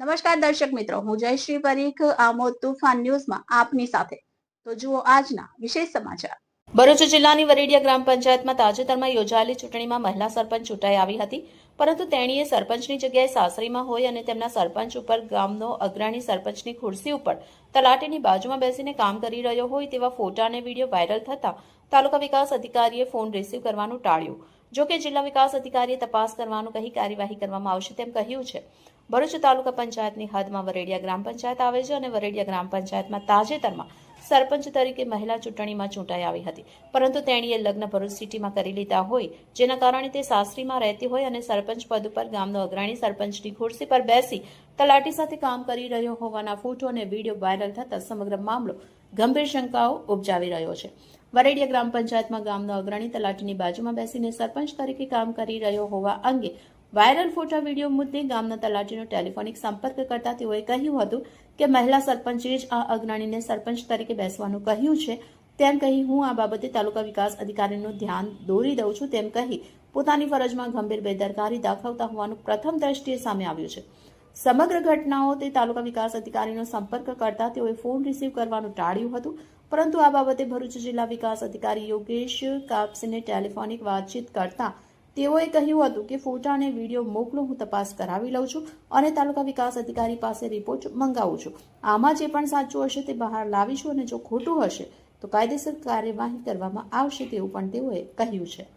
નમસ્કાર દર્શક મિત્રો, હું જયશ્રી પરીખ, આમોદ તુફાન ન્યૂઝમાં આપની સાથે. તો જુઓ આજના વિશેષ સમાચાર. ભરૂચ જિલ્લાની વરેડિયા ગ્રામ પંચાયતમાં તાજેતરમાં યોજાયેલી ચૂંટણીમાં મહિલા સરપંચ ચૂંટાઈ આવી હતી, પરંતુ તેણીએ સરપંચની જગ્યાએ સાસરીમાં હોય અને તેમના સરપંચ ઉપર ગામનો અગ્રણી સરપંચની ખુરશી ઉપર તલાટીની બાજુમાં બેસીને કામ કરી રહ્યો હોય તેવા ફોટા અને વીડિયો વાયરલ થતા તાલુકા વિકાસ અધિકારીએ ફોન રિસીવ કરવાનું ટાળ્યું. જો કે જિલ્લા વિકાસ અધિકારીએ તપાસ કરવાનું કહી કાર્યવાહી કરવામાં આવશે તેમ કહ્યું છે. ભરૂચ તાલુકા પંચાયતની હદમાં વરેડિયા ગ્રામ પંચાયત આવે છે અને વરેડિયા ગ્રામ પંચાયતમાં તાજેતરમાં સરપંચ તરીકે મહિલા ચૂંટણીમાં ચૂંટાઈ આવી હતી. પરંતુ તેણીએ લગ્ન ભરૂચ સિટીમાં કરી લીધા હોય, જેના કારણે તે સાસરીમાં રહેતી હોય અને સરપંચ પદ ઉપર ગામનો અગ્રણી સરપંચની ખુરશી પર બેસી તલાટી સાથે કામ કરી રહ્યો હોવાના ફોટો અને વીડિયો વાયરલ થતા સમગ્ર મામલો ગંભીર શંકાઓ ઉપજાવી રહ્યો છે. વરેડિયા ગ્રામ પંચાયતમાં ગામનો અગ્રણી તલાટીની બાજુમાં બેસીને સરપંચ તરીકે કામ કરી રહ્યો હોવા અંગે વાયરલ ફોટા વીડિયો મુદ્દે ગામના તલાટીનો ટેલિફોનિક સંપર્ક કરતા તેઓએ કહ્યું હતું કે મહિલા સરપંચે જ આ અગ્રણીને સરપંચ તરીકે બેસવાનું કહ્યું છે. તેમ કહી હું આ બાબતે તાલુકા વિકાસ અધિકારીનું ધ્યાન દોરી દઉં છું તેમ કહી પોતાની ફરજમાં ગંભીર બેદરકારી દાખવતા હોવાનું પ્રથમ દ્રષ્ટિએ સામે આવ્યું છે. સમગ્ર ઘટનાઓ તે તાલુકા વિકાસ અધિકારીનો સંપર્ક કરતા તેઓએ ફોન રિસીવ કરવાનું ટાળ્યું હતું. પરંતુ આ બાબતે ભરૂચ જિલ્લા વિકાસ અધિકારી યોગેશ કાપસીને ટેલિફોનિક વાતચીત કરતા તેઓએ કહ્યું હતું કે, ફોટા અને વીડિયો મોકલો, હું તપાસ કરાવી લઉં છું અને તાલુકા વિકાસ અધિકારી પાસે રિપોર્ટ મંગાવું છું. આમાં જે પણ સાચું હશે તે બહાર લાવીશું અને જો ખોટું હશે, તો કાયદેસર કાર્યવાહી કરવામાં આવશે, તેવું પણ તેઓએ કહ્યું છે.